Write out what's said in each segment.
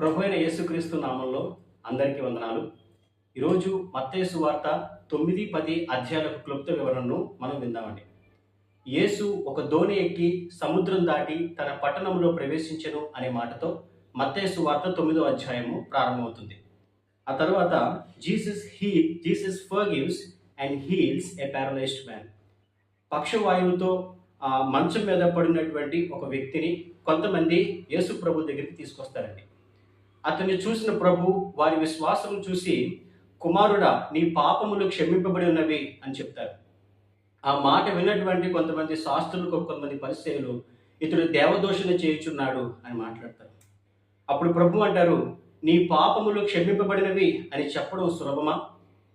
ప్రభు అయిన యేసుక్రీస్తు నామంలో అందరికీ వందనాలు. ఈరోజు మత్తేసు వార్త తొమ్మిది పది అధ్యాయాలకు క్లుప్త వివరణను మనం విందామండి. యేసు ఒక దోణి ఎక్కి సముద్రం దాటి తన పట్టణంలో ప్రవేశించెను అనే మాటతో మత్తేసు వార్త తొమ్మిదో అధ్యాయము ప్రారంభమవుతుంది. ఆ తర్వాత Jesus he Jesus forgives and heals a paralysed man. పక్షవాయువుతో మంచం మీద పడినటువంటి ఒక వ్యక్తిని కొంతమంది యేసు ప్రభు దగ్గరికి తీసుకొస్తారండి. అతన్ని చూసిన ప్రభు వారి విశ్వాసం చూసి కుమారుడా నీ పాపములు క్షమింపబడి ఉన్నవి అని చెప్తారు. ఆ మాట విన్నటువంటి కొంతమంది శాస్త్రులకు కొంతమంది పరిస్థితులు ఇతడు దేవదోషణ చేయుచున్నాడు అని మాట్లాడతారు. అప్పుడు ప్రభు అంటారు నీ పాపములు క్షమింపబడినవి అని చెప్పడం సులభమా?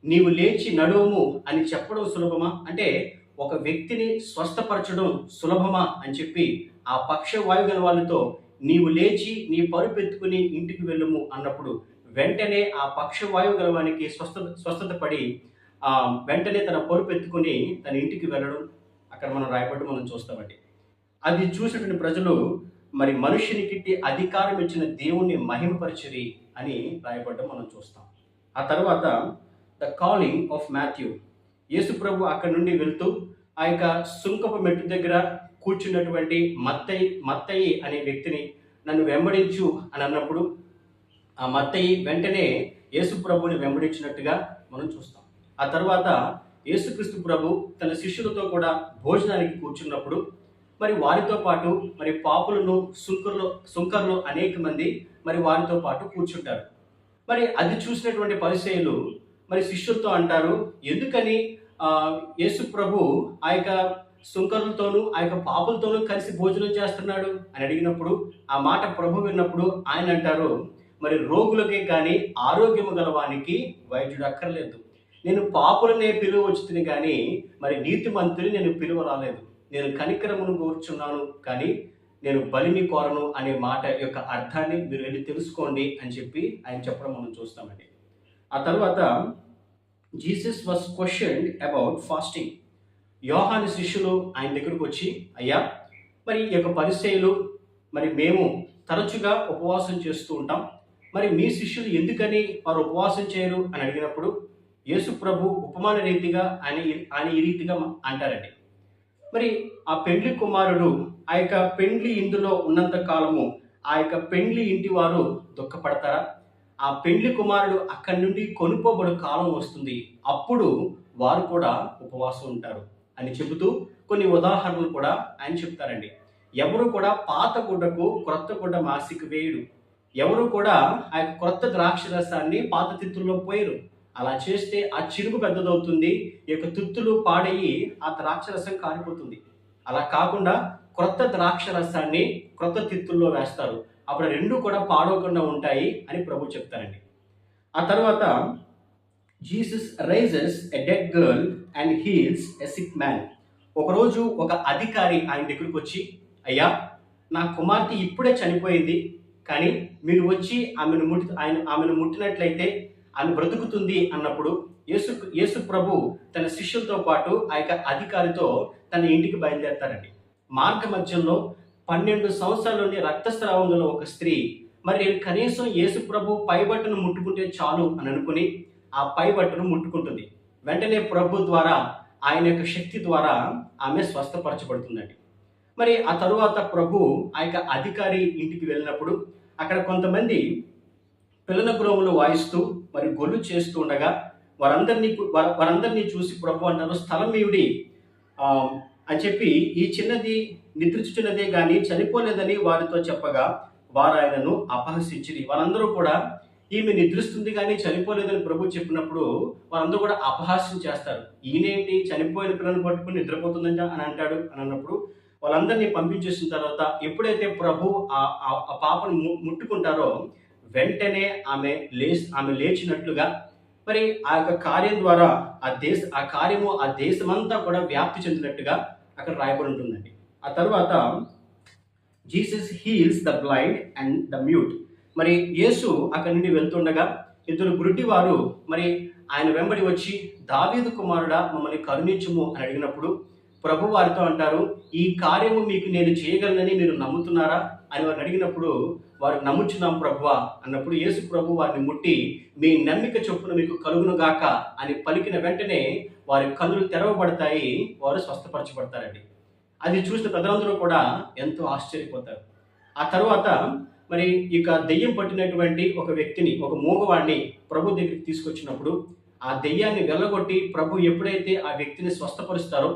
నీవు లేచి నడువుము అని చెప్పడం సులభమా? అంటే ఒక వ్యక్తిని స్వస్థపరచడం సులభమా అని చెప్పి ఆ పక్ష వాయుగల వాళ్ళతో నీవు లేచి నీ పరుపు ఎత్తుకుని ఇంటికి వెళ్ళము అన్నప్పుడు వెంటనే ఆ పక్ష వాయువు గలవానికి స్వస్థత స్వస్థత పడి ఆ వెంటనే తన పరుపు ఎత్తుకుని తన ఇంటికి వెళ్ళడం. అక్కడ మనం రాయబడి మనం చూస్తామండి. అది చూసినటువంటి ప్రజలు మరి మనుష్యునికి అధికారం ఇచ్చిన దేవుణ్ణి మహిమపరచరి అని రాయబడ్డం మనం చూస్తాం. ఆ తర్వాత ద కాలింగ్ ఆఫ్ మాథ్యూ యేసు ప్రభు అక్కడ నుండి వెళ్తూ ఆ యొక్క సుంకపు మెట్టు దగ్గర కూర్చున్నటువంటి మత్తయి మత్తయి అనే వ్యక్తిని నన్ను వెంబడించు అని అన్నప్పుడు ఆ మత్తయి వెంటనే యేసు ప్రభుని వెంబడించినట్టుగా మనం చూస్తాం. ఆ తర్వాత యేసుక్రీస్తు ప్రభు తన శిష్యులతో కూడా భోజనానికి కూర్చున్నప్పుడు మరి వారితో పాటు మరి పాపులను సుంకర్లు సుంకర్లు అనేక మంది మరి వారితో పాటు కూర్చుంటారు. మరి అది చూసినటువంటి పరిచయులు మరి శిష్యులతో అంటారు ఎందుకని యేసు ప్రభు ఆ యొక్క సుంకరులతోనూ ఆ యొక్క పాపులతోనూ కలిసి భోజనం చేస్తున్నాడు అని అడిగినప్పుడు ఆ మాట ప్రభు విన్నప్పుడు ఆయన అంటారు మరి రోగులకి కానీ ఆరోగ్యము గలవానికి వైద్యుడు అక్కర్లేదు. నేను పాపులనే పిలువ కానీ మరి నీతి మంత్రిని నేను పిలువ రాలేదు నేను కనికరమును కోరుచున్నాను కానీ నేను బలిని కోరను అనే మాట యొక్క అర్థాన్ని మీరు వెళ్ళి తెలుసుకోండి అని చెప్పి ఆయన చెప్పడం మనం చూస్తామండి. ఆ తర్వాత Jesus was question about fasting. Yohani శిష్యులు ఆయన దగ్గరకు వచ్చి అయ్యా మరి ఈ యొక్క పరిచయులు మరి మేము తరచుగా ఉపవాసం చేస్తూ ఉంటాం. మరి మీ శిష్యులు ఎందుకని వారు ఉపవాసం చేయరు? అని అడిగినప్పుడు యేసు ప్రభు ఉపమాన రీతిగా ఆయన ఆయన ఈ రీతిగా అంటారండి. మరి ఆ పెండ్లి కుమారుడు ఆ యొక్క పెండ్లి ఇందులో ఉన్నంత కాలము ఆ యొక్క పెండ్లి ఇంటి వారు దుఃఖపడతారా? ఆ పెండ్లి కుమారుడు అక్కడి నుండి కొనుక్కోబడు కాలం వస్తుంది. అప్పుడు వారు కూడా ఉపవాసం ఉంటారు. అని చెబుతూ కొన్ని ఉదాహరణలు కూడా ఆయన చెప్తారండి. ఎవరు కూడా పాత గుడ్డకు క్రొత్త గుడ్డ మాసిక వేయడు. ఎవరు కూడా ఆ యొక్క క్రొత్త ద్రాక్ష రసాన్ని పాత తిత్తుల్లో పోయరు. అలా చేస్తే ఆ చిరుగు పెద్దదవుతుంది ఈ యొక్క తిత్తులు పాడయ్యి ఆ ద్రాక్ష రసం కారిపోతుంది. అలా కాకుండా క్రొత్త ద్రాక్ష రసాన్ని క్రొత్త తిత్తుల్లో వేస్తారు. అప్పుడు రెండు కూడా పాడవకుండా ఉంటాయి అని ప్రభు చెప్తారండి. ఆ తర్వాత Jesus raises a dead girl and heals a sick man ఒకరోజు ఒక అధికారి ఆయన దగ్గరికి వచ్చి అయ్యా నా కుమార్తె ఇప్పుడే చనిపోయింది కానీ మీరు వచ్చి ఆమెను ముట్టి ఆయన ఆమెను ముట్టినట్లయితే ఆమె బ్రతుకుతుంది అన్నప్పుడు యేసు యేసు ప్రభు తన శిష్యులతో పాటు ఆ యొక్క అధికారితో తన ఇంటికి బయలుదేరతారండి. మార్గ మధ్యంలో పన్నెండు సంవత్సరాల రక్తస్రావంలో రక్తస్రావం గల ఒక స్త్రీ మరి నేను కనీసం యేసు ప్రభు పైబట్టను ముట్టుకుంటే చాలు అని అనుకుని ఆ పై పైబట్టను ముట్టుకుంటుంది. వెంటనే ప్రభు ద్వారా ఆయన యొక్క శక్తి ద్వారా ఆమె స్వస్థపరచబడుతుందండి. మరి ఆ తరువాత ప్రభు ఆ యొక్క అధికారి ఇంటికి వెళ్ళినప్పుడు అక్కడ కొంతమంది పిల్లల గృహములు వాయిస్తూ మరి గొల్లు చేస్తూ ఉండగా వారందరినీ వారందరినీ చూసి ప్రభు అంటారు స్థలం ఈవిడి అని చెప్పి ఈ చిన్నది నిద్రించుచున్నదే కానీ చనిపోలేదని వారితో చెప్పగా వారు ఆయనను అపహసించింది వారందరూ కూడా ఈమె నిద్రిస్తుంది కానీ చనిపోలేదని ప్రభు చెప్పినప్పుడు వారందరూ కూడా అపహాస్యం చేస్తారు. ఈయనేంటి? చనిపోయిన పిల్లలను పట్టుకుని నిద్రపోతుందంట అని అంటాడు అని అన్నప్పుడు వాళ్ళందరినీ పంపించేసిన తర్వాత ఎప్పుడైతే ప్రభు ఆ ఆ- పాపను ముట్టుకుంటారో వెంటనే ఆమె లే ఆమె లేచినట్లుగా మరి ఆ యొక్క కార్యం ద్వారా ఆ దేశ ఆ కార్యము ఆ దేశమంతా కూడా వ్యాప్తి చెందినట్టుగా అక్కడ రాయబడి ఉంటుందండి. ఆ తర్వాత Jesus heals the blind and the mute. మరి యేసు అక్కడి నుండి వెళ్తుండగా ఇద్దరు గురుటి వారు మరి ఆయన వెంబడి వచ్చి దావీదు కుమారుడా మమ్మల్ని కరుణించుము అని అడిగినప్పుడు ప్రభు వారితో అంటారు ఈ కార్యము మీకు నేను చేయగలనని మీరు నమ్ముతున్నారా? అని వారిని అడిగినప్పుడు వారు నమ్ముచున్నాం ప్రభువా అన్నప్పుడు యేసు ప్రభు వారిని ముట్టి మీ నమ్మిక చొప్పున మీకు కలుగునుగాక అని పలికిన వెంటనే వారి కన్నులు తెరవబడతాయి వారు స్వస్థపరచబడతారండి. అది చూసిన ప్రజలందరూ కూడా ఎంతో ఆశ్చర్యపోతారు. ఆ తర్వాత మరి ఇక దెయ్యం పట్టినటువంటి ఒక వ్యక్తిని ఒక మూగవాడిని ప్రభు దగ్గరికి తీసుకొచ్చినప్పుడు ఆ దెయ్యాన్ని వెళ్ళగొట్టి ప్రభు ఎప్పుడైతే ఆ వ్యక్తిని స్వస్థపరుస్తారో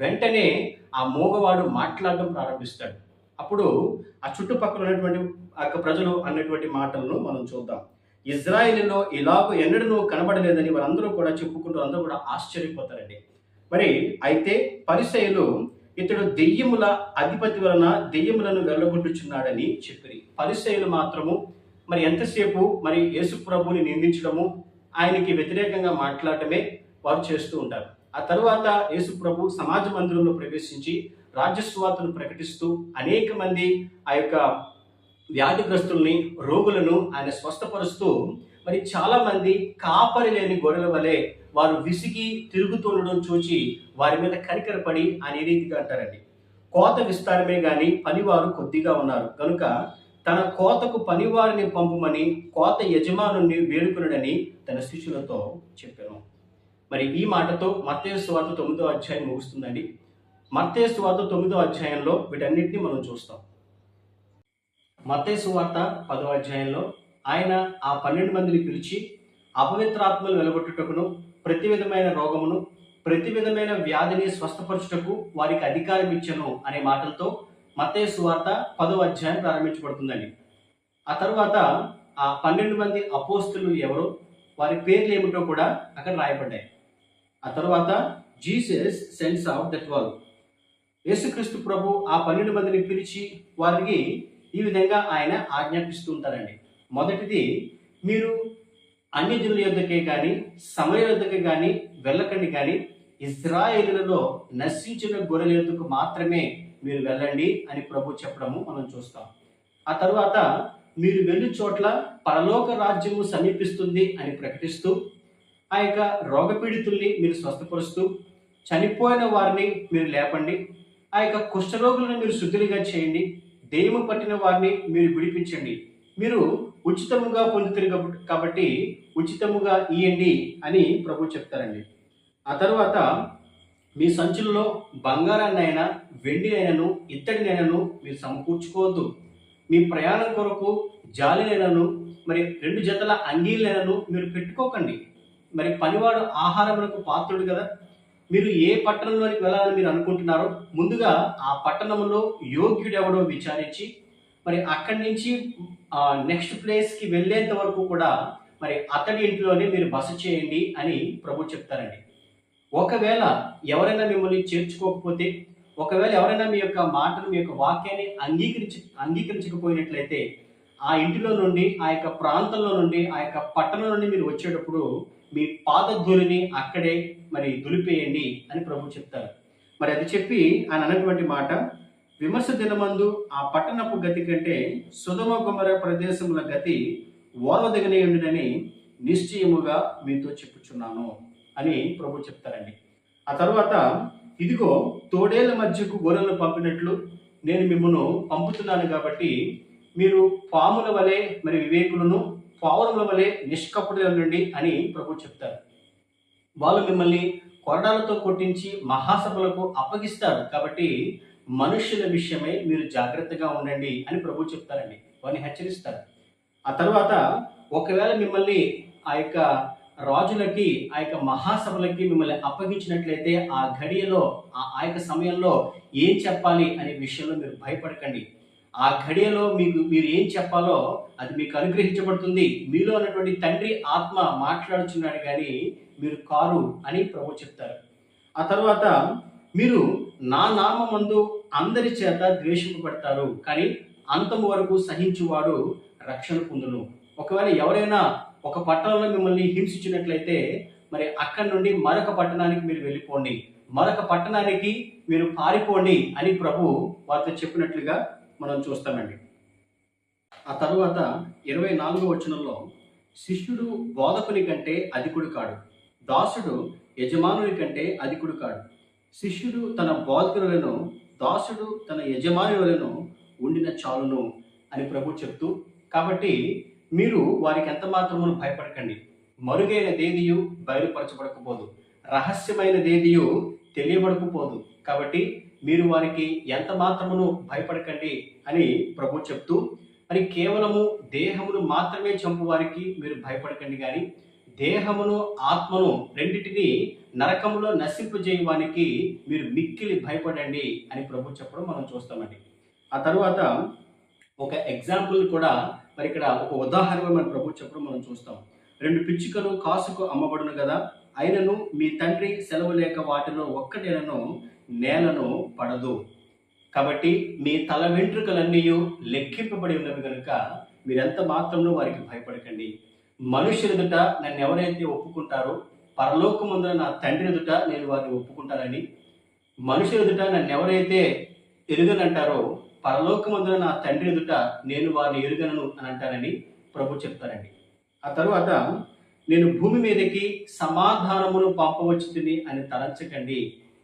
వెంటనే ఆ మూగవాడు మాట్లాడడం ప్రారంభిస్తాడు. అప్పుడు ఆ చుట్టుపక్కల ఉన్నటువంటి ఆ యొక్క ప్రజలు అన్నటువంటి మాటలను మనం చూద్దాం. ఇజ్రాయిల్లో ఇలాగ ఎన్నడూ కనబడలేదని వారందరూ కూడా చెప్పుకుంటూ అందరూ కూడా ఆశ్చర్యపోతారండి. మరి అయితే పరిసయులు ఇతడు దెయ్యముల అధిపతి వలన దెయ్యములను వెళ్ళగొట్టుచున్నాడని చెప్పిరి. పరిశైలు మాత్రము మరి ఎంతసేపు మరి యేసు ప్రభుని నిందించడము ఆయనకి వ్యతిరేకంగా మాట్లాడటమే వారు చేస్తూ ఉంటారు. ఆ తరువాత యేసు ప్రభు సమాజ మందిరంలో ప్రవేశించి రాజ్యస్వాతను ప్రకటిస్తూ అనేక మంది ఆ యొక్క వ్యాధిగ్రస్తుల్ని రోగులను ఆయన స్వస్థపరుస్తూ మరి చాలా మంది కాపరి లేని గొర్రెల వలె వారు విసిగి తిరుగుతుండడం చూచి వారి మీద కనికరపడి అనే రీతిగా అంటారండి? కోత విస్తారమే కానీ పనివారు కొద్దిగా ఉన్నారు. కనుక తన కోతకు పనివారిని పంపమని కోత యజమానుని వేడుకునడని తన శిష్యులతో చెప్పాను. మరి ఈ మాటతో మత్తేసు స్వార్థ తొమ్మిదో అధ్యాయం ముగుస్తుందండి. మత్తేసు స్వార్థ తొమ్మిదో అధ్యాయంలో వీటన్నిటిని మనం చూస్తాం. మత్తేసు వార్త పదో అధ్యాయంలో ఆయన ఆ పన్నెండు మందిని పిలిచి అపవిత్రాత్మలు వెలగొట్టుటకును ప్రతి విధమైన రోగమును ప్రతి విధమైన వ్యాధిని స్వస్థపరచుటకు వారికి అధికారం ఇచ్చను అనే మాటలతో మత్తేసు వార్త పదో అధ్యాయం ప్రారంభించబడుతుందండి. ఆ తర్వాత ఆ పన్నెండు మంది అపోస్తులు ఎవరు వారి పేర్లు ఏమిటో కూడా అక్కడ రాయబడ్డాయి. ఆ తర్వాత Jesus sends off that wall యేసుక్రీస్తు ప్రభు ఆ పన్నెండు మందిని పిలిచి వారికి ఈ విధంగా ఆయన ఆజ్ఞాపిస్తూ ఉంటారండి. మొదటిది మీరు అన్ని జనుల యొద్దకే కానీ సమయ యొద్దకే కానీ వెళ్ళకండి కానీ ఇజ్రాయేలులలో నశించిన గొర్రెల యొద్దకు మాత్రమే మీరు వెళ్ళండి అని ప్రభు చెప్పడము మనం చూస్తాం. ఆ తర్వాత మీరు వెళ్ళి చోట్ల పరలోక రాజ్యము సమీపిస్తుంది అని ప్రకటిస్తూ ఆ యొక్క రోగపీడితుల్ని మీరు స్వస్థపరుస్తూ చనిపోయిన వారిని మీరు లేపండి ఆ యొక్క కుష్ఠరోగులను మీరు శుద్ధులుగా చేయండి దెయ్యము పట్టిన వారిని మీరు విడిపించండి. మీరు ఉచితముగా పొందుతారు కాబట్టి ఉచితముగా ఇయ్యండి అని ప్రభు చెప్తారండి. ఆ తర్వాత మీ సంచుల్లో బంగారాన్నైనా వెండినైనను ఇత్తడినైనను మీరు సమకూర్చుకోవద్దు. మీ ప్రయాణం కొరకు జాలినైనను మరి రెండు జతల అంగీలైనను మీరు పెట్టుకోకండి. మరి పనివాడు ఆహారమునకు పాత్రుడు కదా. మీరు ఏ పట్టణంలోనికి వెళ్ళాలని మీరు అనుకుంటున్నారో ముందుగా ఆ పట్టణంలో యోగ్యుడు ఎవడో విచారించి మరి అక్కడి నుంచి నెక్స్ట్ ప్లేస్కి వెళ్ళేంత వరకు కూడా మరి అతడి ఇంట్లోనే మీరు బస చేయండి అని ప్రభు చెప్తారండి. ఒకవేళ ఎవరైనా మిమ్మల్ని చేర్చుకోకపోతే ఒకవేళ ఎవరైనా మీ యొక్క మాటను మీ యొక్క వాక్యాన్ని అంగీకరించి అంగీకరించకపోయినట్లయితే ఆ ఇంటిలో నుండి ఆ యొక్క ప్రాంతంలో నుండి ఆ యొక్క పట్టణం నుండి మీరు వచ్చేటప్పుడు మీ పాదధూళిని అక్కడే మరి దులిపేయండి అని ప్రభు చెప్తారు. మరి అది చెప్పి ఆయన అన్నటువంటి మాట విమర్శ దినమందు ఆ పట్టణపు గతి కంటే సుధమ గుమర ప్రదేశముల గతి ఓర్వదగనే ఉండినని నిశ్చయముగా మీతో చెప్పుచున్నాను. అని ప్రభు చెప్తారండి. ఆ తర్వాత ఇదిగో తోడేళ్ళ మధ్యకు గొర్రెలను పంపినట్లు నేను మిమ్మల్ని పంపుతున్నాను కాబట్టి మీరు పాముల వలె మరి వివేకులను పావురముల వలె నిష్కపటులండి అని ప్రభు చెప్తారు. వాళ్ళు మిమ్మల్ని కొరడాలతో కొట్టించి మహాసభలకు అప్పగిస్తారు కాబట్టి మనుష్యుల విషయమై మీరు జాగ్రత్తగా ఉండండి అని ప్రభు చెప్తారండి. వారిని హెచ్చరిస్తారు. ఆ తర్వాత ఒకవేళ మిమ్మల్ని ఆ యొక్క రాజులకి ఆ యొక్క మహాసభలకి మిమ్మల్ని అప్పగించినట్లయితే ఆ ఘడియలో ఆ ఆ యొక్క సమయంలో ఏం చెప్పాలి అనే విషయంలో మీరు భయపడకండి. ఆ ఘడియలో మీకు మీరు ఏం చెప్పాలో అది మీకు అనుగ్రహించబడుతుంది. మీలో ఉన్నటువంటి తండ్రి ఆత్మ మాట్లాడుచున్నాడు కానీ మీరు కారు అని ప్రభు చెప్తారు. ఆ తర్వాత మీరు నా నామందు అందరి చేత ద్వేషింపబడతారు కానీ అంతము వరకు సహించువాడు రక్షణ పొందును. ఒకవేళ ఎవరైనా ఒక పట్టణంలో మిమ్మల్ని హింసించినట్లయితే మరి అక్కడి నుండి మరొక పట్టణానికి మీరు వెళ్ళిపోండి. మరొక పట్టణానికి మీరు పారిపోండి అని ప్రభు వారితో చెప్పినట్లుగా మనం చూస్తామండి. ఆ తరువాత ఇరవై నాలుగో వచనంలో శిష్యుడు బోధకుని కంటే అధికుడు కాడు. దాసుడు యజమానుని కంటే అధికుడు కాడు. శిష్యుడు తన బోధకులను దాసుడు తన యజమానులను ఉండిన చాలును అని ప్రభు చెప్తూ కాబట్టి మీరు వారికి ఎంత మాత్రమును భయపడకండి. మరుగైన దేదియు బయలుపరచబడకపోదు. రహస్యమైన దేదియు తెలియబడకపోదు. కాబట్టి మీరు వారికి ఎంత మాత్రమును భయపడకండి అని ప్రభు చెప్తూ మరి కేవలము దేహమును మాత్రమే చంపు వారికి మీరు భయపడకండి కానీ దేహమును ఆత్మను రెండిటిని నరకములో నశింపజేయవానికి మీరు మిక్కిలి భయపడండి అని ప్రభు చెప్పడం మనం చూస్తామండి. ఆ తర్వాత ఒక ఎగ్జాంపుల్ కూడా మరి ఇక్కడ ఒక ఉదాహరణ మన ప్రభు చెప్పడం మనం చూస్తాం. రెండు పిచ్చుకలు కాసుకు అమ్మబడును కదా అయినను మీ తండ్రి సెలవు లేక వాటిలో ఒక్కటేనను నేలను పడదు. కాబట్టి మీ తల వెంట్రుకలన్నీ లెక్కింపబడి ఉన్నవి కనుక మీరెంత మాత్రము వారికి భయపడకండి. మనుషులెదుట నన్ను ఎవరైతే ఒప్పుకుంటారో పరలోకముందున నా తండ్రి ఎదుట నేను వారిని ఒప్పుకుంటానని మనుషుల ఎదుట నన్ను ఎవరైతే ఎరుగనంటారో పరలోకమందున నా తండ్రి ఎదుట నేను వారిని ఎరుగనను అని అంటారని ప్రభు చెప్తారండి. ఆ తరువాత నేను భూమి మీదకి సమాధానమును పంపవచ్చు తిని అని తలంచకండి.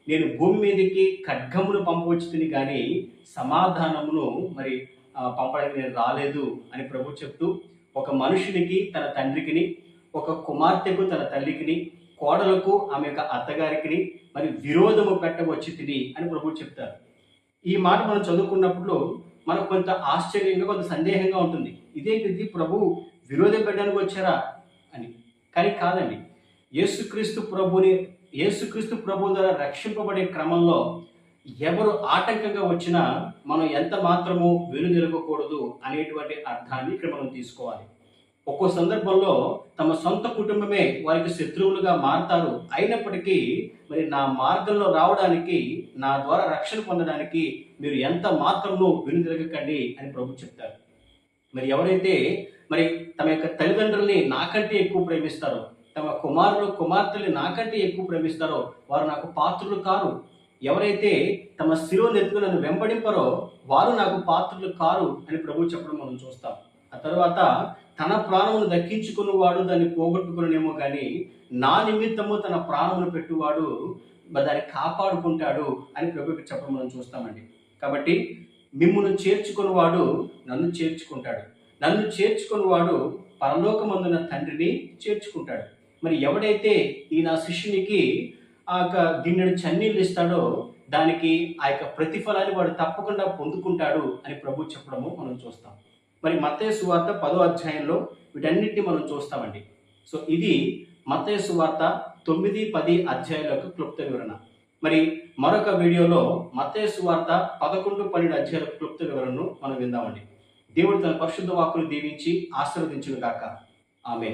నేను భూమి మీదకి ఖడ్గమును పంపవచ్చు తిని కానీ సమాధానమును మరి పంపడానికి నేను రాలేదు అని ప్రభు చెప్తూ ఒక మనుషునికి తన తండ్రికిని ఒక కుమార్తెకు తన తల్లికిని కోడలకు ఆమె యొక్క అత్తగారికిని మరి విరోధము పెట్టవచ్చు తిని అని ప్రభు చెప్తారు. ఈ మాట మనం చదువుకున్నప్పుడు మనకు కొంత ఆశ్చర్యంగా కొంత సందేహంగా ఉంటుంది. ఇదేంటిది? ప్రభు విరోధం పెట్టడానికి వచ్చారా అని. కానీ కాదండి. యేసుక్రీస్తు ప్రభుని యేసుక్రీస్తు ప్రభు ద్వారా రక్షింపబడే క్రమంలో ఎవరు ఆటంకంగా వచ్చినా మనం ఎంత మాత్రము వెనుదిరగకూడదు అనేటువంటి అర్థాన్ని ఇక్కడ మనం తీసుకోవాలి. ఒక్కో సందర్భంలో తమ సొంత కుటుంబమే వారికి శత్రువులుగా మారతారు. అయినప్పటికీ మరి నా మార్గంలో రావడానికి నా ద్వారా రక్షణ పొందడానికి మీరు ఎంత మాత్రము వెనుదిరగకండి అని ప్రభు చెప్తారు. మరి ఎవరైతే మరి తమ యొక్క తల్లిదండ్రుల్ని నాకంటే ఎక్కువ ప్రేమిస్తారో తమ కుమారులు కుమార్తెల్ని నాకంటే ఎక్కువ ప్రేమిస్తారో వారు నాకు పాత్రులు కారు. ఎవరైతే తమ శిరో నెత్తుకు నన్ను వెంబడింపరో వారు నాకు పాత్రులు కారు అని ప్రభు చెప్పడం మనం చూస్తాం. ఆ తర్వాత తన ప్రాణమును దక్కించుకున్నవాడు దాన్ని పోగొట్టుకునేమో కానీ నా నిమిత్తము తన ప్రాణమును పెట్టువాడు దాన్ని కాపాడుకుంటాడు అని ప్రభుకి చెప్పడం మనం చూస్తామండి. కాబట్టి మిమ్మును చేర్చుకున్నవాడు నన్ను చేర్చుకుంటాడు. నన్ను చేర్చుకున్నవాడు పరలోకమందున తండ్రిని చేర్చుకుంటాడు. మరి ఎవడైతే ఈ నా శిష్యునికి ఆ యొక్క గిన్నెడు చన్నీళ్ళు ఇస్తాడో దానికి ఆ యొక్క ప్రతిఫలాన్ని వాడు తప్పకుండా పొందుకుంటాడు అని ప్రభు చెప్పడము మనం చూస్తాం. మరి మత్తయ్య సువార్త పదో అధ్యాయంలో వీటన్నిటిని మనం చూస్తామండి. సో ఇది మత్తయ్య సువార్త తొమ్మిది పది అధ్యాయుల యొక్క క్లుప్త వివరణ. మరి మరొక వీడియోలో మత్తయ్య సువార్త పదకొండు పన్నెండు అధ్యాయుల క్లుప్త వివరణను మనం విందామండి. దేవుడు తన పరిశుద్ధ వాక్కును దీవించి ఆశీర్వదించును గాక ఆమె